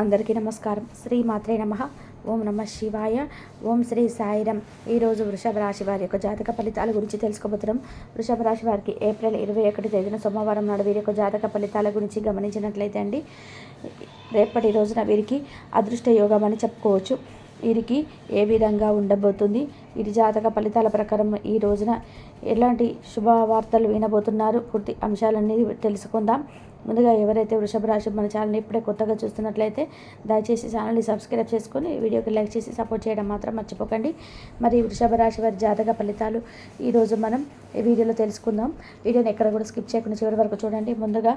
అందరికీ నమస్కారం. శ్రీ మాత్రే నమ. ఓం నమ శివాయ. ఓం శ్రీ సాయిరం. ఈరోజు వృషభ రాశి వారి యొక్క జాతక ఫలితాల గురించి తెలుసుకోబోతున్నాం. వృషభ రాశి వారికి ఏప్రిల్ ఇరవై ఒకటి తేదీన సోమవారం నాడు వీరి యొక్క జాతక ఫలితాల గురించి గమనించినట్లయితే అండి రేపటి రోజున వీరికి అదృష్ట యోగం అని చెప్పుకోవచ్చు. వీరికి ఏ విధంగా ఉండబోతుంది? వీరి జాతక ఫలితాల ప్రకారం ఈ రోజున ఎలాంటి శుభవార్తలు వినబోతున్నారు? పూర్తి అంశాలన్నీ తెలుసుకుందాం. ముందుగా ఎవరైతే వృషభ రాశి మన ఛానల్ని ఇప్పుడే కొత్తగా చూస్తున్నట్లయితే దయచేసి ఛానల్ని సబ్స్క్రైబ్ చేసుకొని వీడియోకి లైక్ చేసి సపోర్ట్ చేయడం మాత్రం మర్చిపోకండి. మరి వృషభ రాశి వారి జాతక ఫలితాలు ఈరోజు మనం ఈ వీడియోలో తెలుసుకుందాం. వీడియోని ఎక్కడ కూడా స్కిప్ చేయకుండా చివరి వరకు చూడండి. ముందుగా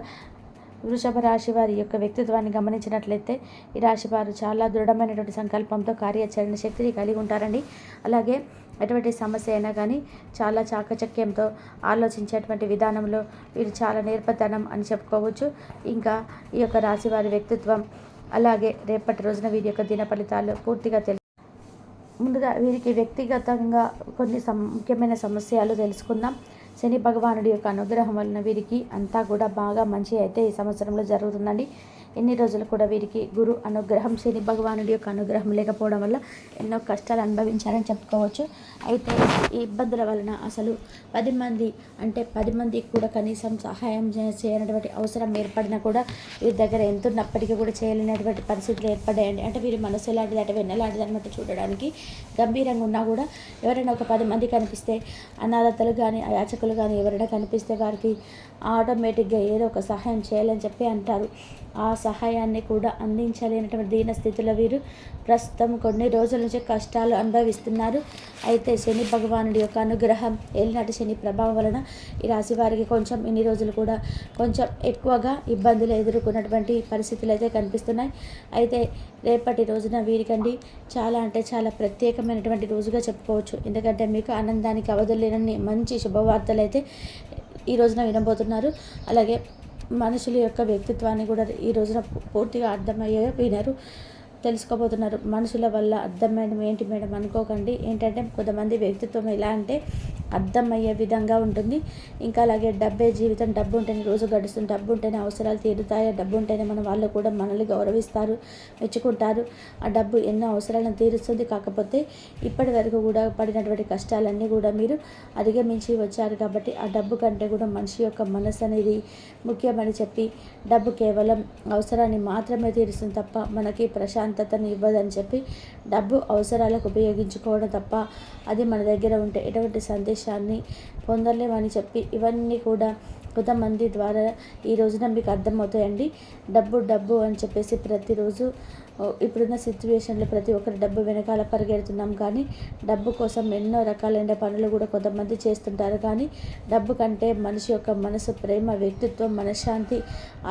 వృషభ రాశి వారి యొక్క వ్యక్తిత్వాన్ని గమనించినట్లయితే ఈ రాశి వారు చాలా దృఢమైనటువంటి సంకల్పంతో కార్యాచరణ శక్తిని కలిగి ఉంటారండి. అలాగే ఎటువంటి సమస్య అయినా కానీ చాలా చాకచక్యంతో ఆలోచించేటువంటి విధానంలో వీరు చాలా నేర్పతనం అని చెప్పుకోవచ్చు. ఇంకా ఈ యొక్క రాశి వారి వ్యక్తిత్వం అలాగే రేపటి రోజున వీరి యొక్క దిన ఫలితాలు పూర్తిగా తెలు ముందుగా వీరికి వ్యక్తిగతంగా కొన్ని సం ముఖ్యమైన సమస్యలు తెలుసుకుందాం. శని భగవానుడి యొక్క అనుగ్రహం వలన వీరికి అంతా కూడా బాగా మంచి అయితే ఈ సంవత్సరంలో జరుగుతుందండి. ఎన్ని రోజులు కూడా వీరికి గురు అనుగ్రహం శని భగవానుడి యొక్క అనుగ్రహం లేకపోవడం వల్ల ఎన్నో కష్టాలు అనుభవించారని చెప్పుకోవచ్చు. అయితే ఈ ఇబ్బందుల వలన అసలు పది మంది అంటే పది మందికి కూడా కనీసం సహాయం చేయనటువంటి అవసరం ఏర్పడినా కూడా వీరి దగ్గర ఎంత ఉన్నప్పటికీ కూడా చేయలేనటువంటి పరిస్థితులు ఏర్పడాయండి అంటే వీరి మనసు ఎలాంటిది అంటే వెన్నలాంటిది అనమాట చూడడానికి గంభీరంగా ఉన్నా కూడా ఎవరైనా ఒక పది మంది కనిపిస్తే అనాథతలు కానీ అయాచకులు కానీ ఎవరైనా కనిపిస్తే వారికి ఆటోమేటిక్గా ఏదో ఒక సహాయం చేయాలని చెప్పి అంటారు. ఆ సహాయాన్ని కూడా అందించలేనటువంటి దీన స్థితిలో వీరు ప్రస్తుతం కొన్ని రోజుల నుంచి కష్టాలు అనుభవిస్తున్నారు. అయితే శని భగవానుడి యొక్క అనుగ్రహం ఏలినాటి శని ప్రభావం వలన ఈ రాశి వారికి కొంచెం ఇన్ని రోజులు కూడా కొంచెం ఎక్కువగా ఇబ్బందులు ఎదుర్కొన్నటువంటి పరిస్థితులు అయితే కనిపిస్తున్నాయి. అయితే రేపటి రోజున వీరికండి చాలా అంటే చాలా ప్రత్యేకమైనటువంటి రోజుగా చెప్పుకోవచ్చు. ఎందుకంటే మీకు ఆనందానికి అవధులేనన్ని మంచి శుభవార్తలు అయితే ఈ రోజున వినబోతున్నారు. అలాగే మనుషుల యొక్క వ్యక్తిత్వాన్ని కూడా ఈ రోజున పూర్తిగా అర్థమయ్యే వినరు తెలుసుకోబోతున్నారు. మనుషుల వల్ల అర్థమైన ఏంటి మేడం? అనుకోకండి. ఏంటంటే కొంతమంది వ్యక్తిత్వం ఎలా అంటే అర్థమయ్యే విధంగా ఉంటుంది. ఇంకా అలాగే డబ్బే జీవితం డబ్బు ఉంటేనే రోజు గడుస్తుంది డబ్బు ఉంటేనే అవసరాలు తీరుతాయి డబ్బు ఉంటేనే మన వాళ్ళు కూడా మనల్ని గౌరవిస్తారు మెచ్చుకుంటారు. ఆ డబ్బు ఎన్నో అవసరాలను తీరుస్తుంది. కాకపోతే ఇప్పటి వరకు కూడా పడినటువంటి కష్టాలన్నీ కూడా మీరు అధిగమించి వచ్చారు కాబట్టి ఆ డబ్బు కంటే కూడా మనిషి యొక్క మనసు అనేది ముఖ్యమని చెప్పి డబ్బు కేవలం అవసరాన్ని మాత్రమే తీరుస్తుంది తప్ప మనకి ప్రశాంతతను ఇవ్వదని చెప్పి డబ్బు అవసరాలకు ఉపయోగించుకోవడం తప్ప అది మన దగ్గర ఉంటే ఎటువంటి సందేశం సందేశాన్ని పొందలేమని చెప్పి ఇవన్నీ కూడా కొంతమంది ద్వారా ఈ రోజున మీకు అర్థమవుతాయండి. డబ్బు డబ్బు అని చెప్పేసి ప్రతిరోజు ఇప్పుడున్న సిచ్యువేషన్లో ప్రతి ఒక్కరు డబ్బు వెనకాల పరిగెడుతున్నాం. కానీ డబ్బు కోసం ఎన్నో రకాలైన పనులు కూడా కొంతమంది చేస్తుంటారు. కానీ డబ్బు కంటే మనిషి యొక్క మనసు ప్రేమ వ్యక్తిత్వం మనశ్శాంతి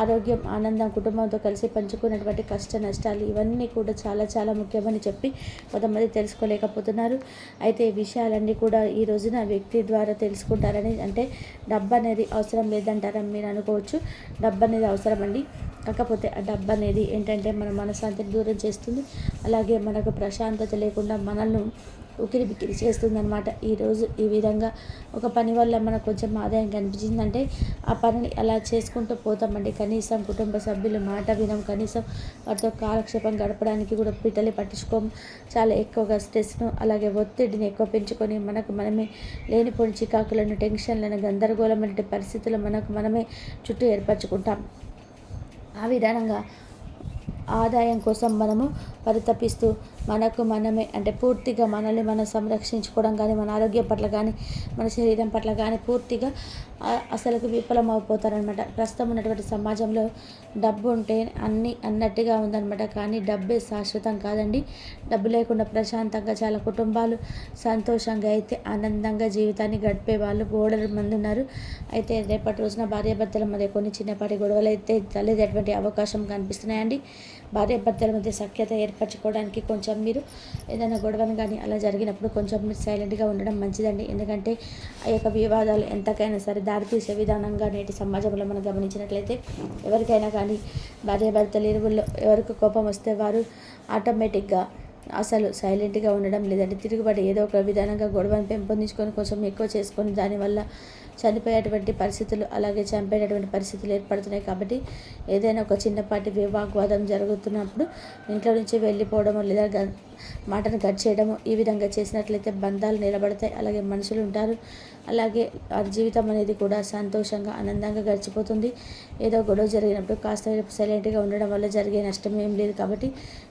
ఆరోగ్యం ఆనందం కుటుంబంతో కలిసి పంచుకున్నటువంటి కష్ట నష్టాలు ఇవన్నీ కూడా చాలా చాలా ముఖ్యమని చెప్పి కొంతమంది తెలుసుకోలేకపోతున్నారు. అయితే ఈ విషయాలన్నీ కూడా ఈ రోజున వ్యక్తి ద్వారా తెలుసుకుంటారని అంటే డబ్బు అనేది అవసరం లేదంటారని మీరు అనుకోవచ్చు. డబ్బు అనేది అవసరం అండి కాకపోతే ఆ డబ్బు అనేది ఏంటంటే మన మనశ్శాంతిని దూరం చేస్తుంది. అలాగే మనకు ప్రశాంతత లేకుండా మనల్ని ఉకిరి బిక్కిరి చేస్తుంది అనమాట ఈరోజు ఈ విధంగా ఒక పని వల్ల మనకు కొంచెం ఆదాయం కనిపించిందంటే ఆ పనిని అలా చేసుకుంటూ పోతామండి. కనీసం కుటుంబ సభ్యులు మాట వినం కనీసం వాటితో కాలక్షేపం గడపడానికి కూడా పిట్టలు పట్టించుకోము చాలా ఎక్కువగా స్ట్రెస్ను అలాగే ఒత్తిడిని ఎక్కువ పెంచుకొని మనకు మనమే లేనిపోని చికాకులను టెన్షన్లను గందరగోళమైన పరిస్థితులు మనకు మనమే చుట్టూ ఏర్పరచుకుంటాం. ఆ విధానంగా ఆదాయం కోసం మనము పరితపిస్తూ మనకు మనమే అంటే పూర్తిగా మనల్ని మనం సంరక్షించుకోవడం కానీ మన ఆరోగ్యం పట్ల కానీ మన శరీరం పట్ల కానీ పూర్తిగా ఆ- అసలుకు విఫలం అయిపోతారనమాట ప్రస్తుతం ఉన్నటువంటి సమాజంలో డబ్బు ఉంటే అన్ని అన్నట్టుగా ఉందన్నమాట. కానీ డబ్బే శాశ్వతం కాదండి. డబ్బు లేకుండా ప్రశాంతంగా చాలా కుటుంబాలు సంతోషంగా అయితే ఆనందంగా జీవితాన్ని గడిపే వాళ్ళు గోడల మంది ఉన్నారు. అయితే రేపటి రోజున భార్యాభర్తల మధ్య కొన్ని చిన్నపాటి గొడవలు అయితే తల్లిదటువంటి అవకాశం కనిపిస్తున్నాయండి. భార్యాభర్తల మధ్య సఖ్యత ఏర్పరచుకోవడానికి కొంచెం మీరు ఏదైనా గొడవను కానీ అలా జరిగినప్పుడు కొంచెం మీరు సైలెంట్గా ఉండడం మంచిదండి. ఎందుకంటే ఆ యొక్క వివాదాలు ఎంతకైనా సరే దారితీసే విధానంగా నేటి సమాజంలో మనం గమనించినట్లయితే ఎవరికైనా కానీ భార్యాభర్తలు ఇరువుల్లో ఎవరికి కోపం వస్తే వారు ఆటోమేటిక్గా అసలు సైలెంట్గా ఉండడం లేదంటే తిరుగుబాటు ఏదో ఒక విధానంగా గొడవను పెంపొందించుకొని కొంచెం ఎక్కువ చేసుకొని దానివల్ల చనిపోయేటువంటి పరిస్థితులు అలాగే చంపేటటువంటి పరిస్థితులు ఏర్పడుతున్నాయి కాబట్టి ఏదైనా ఒక చిన్నపాటి వివాగ్వాదం జరుగుతున్నప్పుడు ఇంట్లో నుంచి వెళ్ళిపోవడము లేదా మాటను కట్ చేయడము. ఈ విధంగా చేసినట్లయితే బంధాలు నిలబడతాయి. అలాగే మనుషులు ఉంటారు. అలాగే ఆ జీవితం అనేది కూడా సంతోషంగా ఆనందంగా గడిచిపోతుంది. ఏదో గొడవ జరిగినప్పుడు కాస్త సైలెంట్గా ఉండడం వల్ల జరిగే నష్టం ఏం లేదు కాబట్టి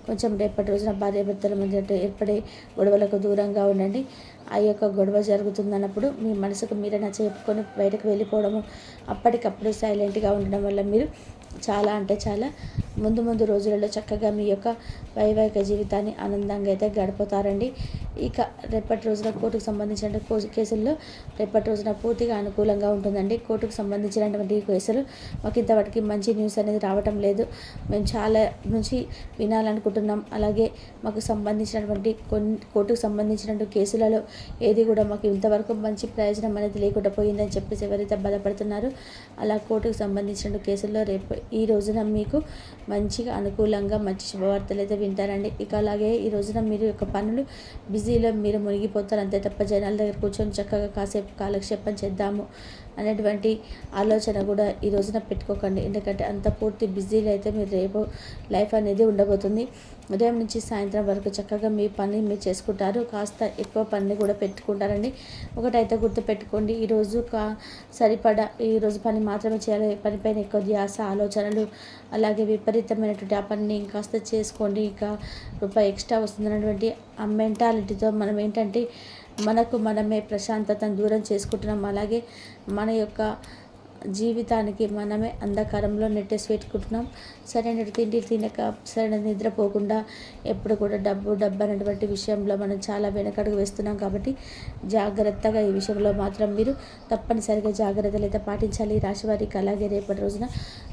కొంచెం రేపటి రోజున భార్యాభర్తల మధ్య ఏర్పడే గొడవలకు దూరంగా ఉండండి. ఆ యొక్క గొడవ జరుగుతుందన్నప్పుడు మీ మనసుకు మీరే నచ్చ చెప్పుకొని బయటకు వెళ్ళిపోవడము. అప్పటికప్పుడు సైలెంట్గా ఉండడం వల్ల మీరు చాలా అంటే చాలా ముందు ముందు రోజులలో చక్కగా మీ యొక్క వైవాహిక జీవితాన్ని ఆనందంగా అయితే గడుపుతారండి. ఇక రేపటి రోజున కోర్టుకు సంబంధించిన కేసుల్లో రేపటి రోజున పూర్తిగా అనుకూలంగా ఉంటుందండి. కోర్టుకు సంబంధించినటువంటి కేసులు మాకు ఇంతవరకు మంచి న్యూస్ అనేది రావటం లేదు. మేము చాలా నుంచి వినాలనుకుంటున్నాం. అలాగే మాకు సంబంధించినటువంటి కొన్ని కోర్టుకు సంబంధించినటువంటి కేసులలో ఏది కూడా మాకు ఇంతవరకు మంచి ప్రయోజనం అనేది లేకుండా పోయిందని చెప్పేసి ఎవరైతే బాధపడుతున్నారో అలా కోర్టుకు సంబంధించిన కేసుల్లో రేపు ఈ రోజున మీకు మంచిగా అనుకూలంగా మంచి శుభవార్తలు అయితే వింటారండి. ఇక అలాగే ఈ రోజున మీరు యొక్క పనులు బిజీలో మీరు మునిగిపోతారు. అంతే తప్ప జనాల దగ్గర కూర్చొని చక్కగా కాసేపు కాలక్షేపం చేద్దాము. అనేటువంటి ఆలోచన కూడా ఈ రోజున పెట్టుకోకండి. ఎందుకంటే అంత పూర్తి బిజీలో అయితే మీరు రేపు లైఫ్ అనేది ఉండబోతుంది. ఉదయం నుంచి సాయంత్రం వరకు చక్కగా మీ పని మీరు చేసుకుంటారు. కాస్త ఎక్కువ పని కూడా పెట్టుకుంటారండి. ఒకటైతే గుర్తు పెట్టుకోండి ఈరోజు కా సరిపడా ఈరోజు పని మాత్రమే చేయాలి. పనిపైన ఎక్కువ ధ్యాస ఆలోచనలు అలాగే విపరీతమైనటువంటి ఆ పనిని కాస్త చేసుకోండి. ఇంకా రూపాయి ఎక్స్ట్రా వస్తుందన్నటువంటి ఆ మెంటాలిటీతో మనం ఏంటంటే మనకు మనమే ప్రశాంతతను దూరం చేసుకుంటున్నాం. అలాగే మన యొక్క జీవితానికి మనమే అంధకారంలో నెట్టేసి పెట్టుకుంటున్నాం. సరైన తిండి తినక సరైన నిద్రపోకుండా ఎప్పుడు కూడా డబ్బు డబ్బు అనేటువంటి విషయంలో మనం చాలా వెనకడుగు వేస్తున్నాం కాబట్టి జాగ్రత్తగా ఈ విషయంలో మాత్రం మీరు తప్పనిసరిగా జాగ్రత్తలు అయితే పాటించాలి. రాశి వారికి అలాగే రేపటి రోజున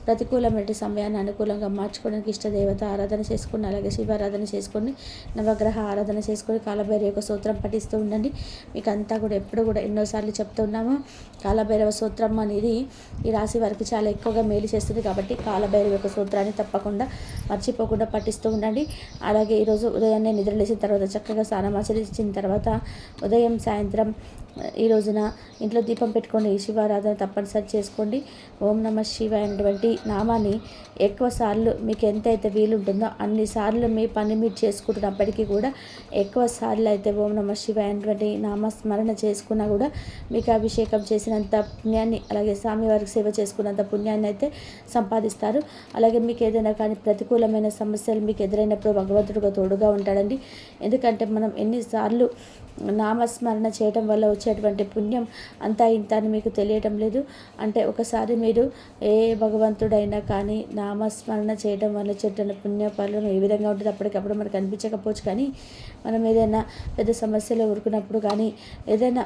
ప్రతికూలమైన సమయాన్ని అనుకూలంగా మార్చుకోవడానికి ఇష్టదేవత ఆరాధన చేసుకుని అలాగే శివారాధన చేసుకొని నవగ్రహ ఆరాధన చేసుకొని కాలభైరవ యొక్క సూత్రం పఠిస్తూ ఉండండి. మీకు అంతా కూడా ఎప్పుడు కూడా ఎన్నోసార్లు చెప్తున్నాము కాలభైరవ సూత్రం అనేది ఈ రాశి వారికి చాలా ఎక్కువగా మేలు చేస్తుంది కాబట్టి కాలభైరవ యొక్క సూత్రాన్ని తప్పకుండా మర్చిపోకుండా పఠిస్తూ ఉండండి. అలాగే ఈరోజు ఉదయాన్నే నిద్రలేసిన తర్వాత చక్కగా స్నానం ఆచరించిన తర్వాత ఉదయం సాయంత్రం ఈ రోజున ఇంట్లో దీపం పెట్టుకొని శివారాధన తప్పనిసరి చేసుకోండి. ఓం నమ శివ అనేటువంటి నామాన్ని ఎక్కువ సార్లు మీకు ఎంతైతే వీలుంటుందో అన్ని సార్లు మీ పని మీరు చేసుకుంటున్నప్పటికీ కూడా ఎక్కువ సార్లు అయితే ఓం నమ శివ అనేటువంటి నామస్మరణ చేసుకున్నా కూడా మీకు అభిషేకం చేసినంత పుణ్యాన్ని అలాగే స్వామివారికి సేవ చేసుకున్నంత పుణ్యాన్ని అయితే సంపాదిస్తారు. అలాగే మీకు ఏదైనా కానీ ప్రతికూలమైన సమస్యలు మీకు ఎదురైనప్పుడు భగవంతుడిగా తోడుగా ఉంటాడండి. ఎందుకంటే మనం ఎన్నిసార్లు నామస్మరణ చేయటం వల్ల వచ్చేటువంటి పుణ్యం అంతా ఇంత అని మీకు తెలియటం లేదు. అంటే ఒకసారి మీరు ఏ భగవంతుడైనా కానీ నామస్మరణ చేయడం వల్ల చెట్టు పుణ్య ఫలం ఏ విధంగా ఉంటుంది అప్పటికప్పుడు మనకు అనిపించకపోవచ్చు. కానీ మనం ఏదైనా పెద్ద సమస్యలు ఊరుకున్నప్పుడు కానీ ఏదైనా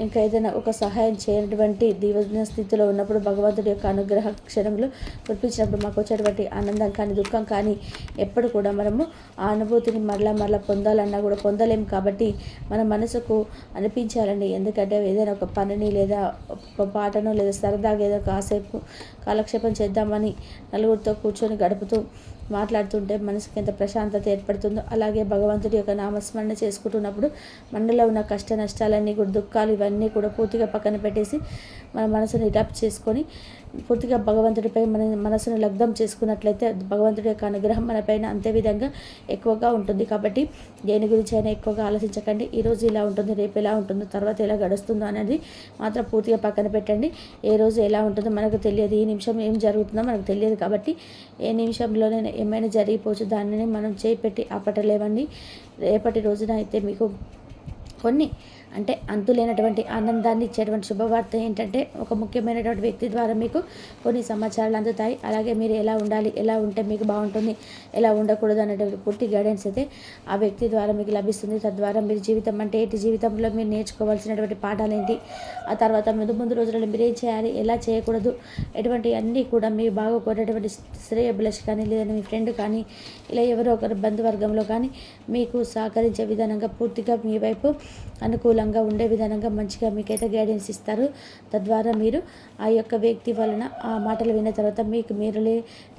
ఇంకా ఏదైనా ఒక సహాయం చేయనటువంటి దీవన స్థితిలో ఉన్నప్పుడు భగవంతుడి యొక్క అనుగ్రహ క్షణంలో కురిపించినప్పుడు మాకు వచ్చేటువంటి ఆనందం కానీ దుఃఖం కానీ ఎప్పుడు కూడా మనము ఆ అనుభూతిని మరలా మరలా పొందాలన్నా కూడా పొందలేము కాబట్టి మన మనసుకు అనిపించాలండి. ఎందుకంటే ఏదైనా ఒక పనిని లేదా ఒక పాటను లేదా సరదాగా ఏదో కాసేపు కాలక్షేపం చేద్దామని నలుగురితో కూర్చొని గడుపుతూ మాట్లాడుతుంటే మనసుకి ఎంత ప్రశాంతత ఏర్పడుతుందో అలాగే భగవంతుడి యొక్క నామస్మరణ చేసుకుంటున్నప్పుడు మనలో ఉన్న కష్ట నష్టాలన్నీ కూడా దుఃఖాలు ఇవన్నీ కూడా పూర్తిగా పక్కన పెట్టేసి మన మనసుని రిటాప్ చేసుకొని పూర్తిగా భగవంతుడిపై మన మనసును లగ్ధం చేసుకున్నట్లయితే భగవంతుడి యొక్క అనుగ్రహం మనపైన అంతేవిధంగా అంతే విధంగా ఎక్కువగా ఉంటుంది. కాబట్టి దేని గురించి అయినా ఎక్కువగా ఆలోచించకండి. ఈరోజు ఇలా ఉంటుంది రేపు ఎలా ఉంటుందో తర్వాత ఎలా గడుస్తుందో అనేది మాత్రం పూర్తిగా పక్కన పెట్టండి. ఏ రోజు ఎలా ఉంటుందో మనకు తెలియదు. ఈ నిమిషం ఏం జరుగుతుందో మనకు తెలియదు కాబట్టి ఏ నిమిషంలోనైనా ఏమైనా జరిగిపోవచ్చు దానిని మనం చేపెట్టి ఆపటలేవండి రేపటి రోజున అయితే మీకు కొన్ని అంటే అంతులేనటువంటి ఆనందాన్ని ఇచ్చేటువంటి శుభవార్త ఏంటంటే ఒక ముఖ్యమైనటువంటి వ్యక్తి ద్వారా మీకు కొన్ని సమాచారాలు అందుతాయి. అలాగే మీరు ఎలా ఉండాలి ఎలా ఉంటే మీకు బాగుంటుంది ఎలా ఉండకూడదు అనేటువంటి పూర్తి గైడెన్స్ అయితే ఆ వ్యక్తి ద్వారా మీకు లభిస్తుంది. తద్వారా మీరు జీవితం అంటే ఏంటి? జీవితంలో మీరు నేర్చుకోవాల్సినటువంటి పాఠాలు ఏంటి? ఆ తర్వాత ముందు ముందు రోజులలో మీరు ఏం చేయాలి ఎలా చేయకూడదు ఎటువంటి అన్నీ కూడా మీ శ్రేయ బ్లష్ కానీ లేదా మీ ఫ్రెండ్ కానీ ఇలా ఎవరో ఒకరు బంధువర్గంలో కానీ మీకు సహకరించే విధానంగా పూర్తిగా మీ వైపు అనుకూలంగా ఉండే విధానంగా మంచిగా మీకైతే గైడెన్స్ ఇస్తారు. తద్వారా మీరు ఆ యొక్క వ్యక్తి వలన ఆ మాటలు విన్న తర్వాత మీకు మీరు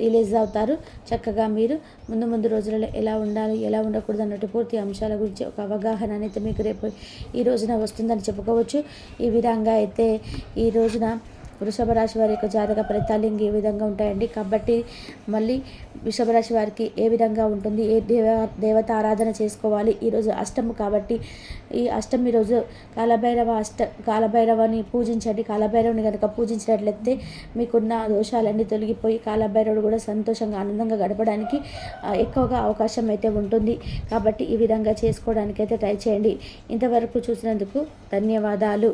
రిలీజ్ అవుతారు. చక్కగా మీరు ముందు ముందు రోజులలో ఎలా ఉండాలి ఎలా ఉండకూడదు అన్నట్టు పూర్తి అంశాల గురించి ఒక అవగాహన అనేది మీకు రేపు ఈ రోజున వస్తుందని చెప్పుకోవచ్చు. ఈ విధంగా అయితే ఈ రోజున వృషభ రాశి వారి యొక్క జాతక ఫలితాలు ఇంక ఏ విధంగా ఉంటాయండి. కాబట్టి మళ్ళీ వృషభ రాశి వారికి ఏ విధంగా ఉంటుంది ఏ దేవ దేవత ఆరాధన చేసుకోవాలి? ఈరోజు అష్టమి కాబట్టి ఈ అష్టమి రోజు కాలభైరవ అష్ట కాలభైరవని పూజించండి. కాలభైరవుని కనుక పూజించినట్లయితే మీకున్న దోషాలన్నీ తొలగిపోయి కాలభైరవుడు కూడా సంతోషంగా ఆనందంగా గడపడానికి ఎక్కువగా అవకాశం అయితే ఉంటుంది. కాబట్టి ఈ విధంగా చేసుకోవడానికి అయితే ట్రై చేయండి. ఇంతవరకు చూసినందుకు ధన్యవాదాలు.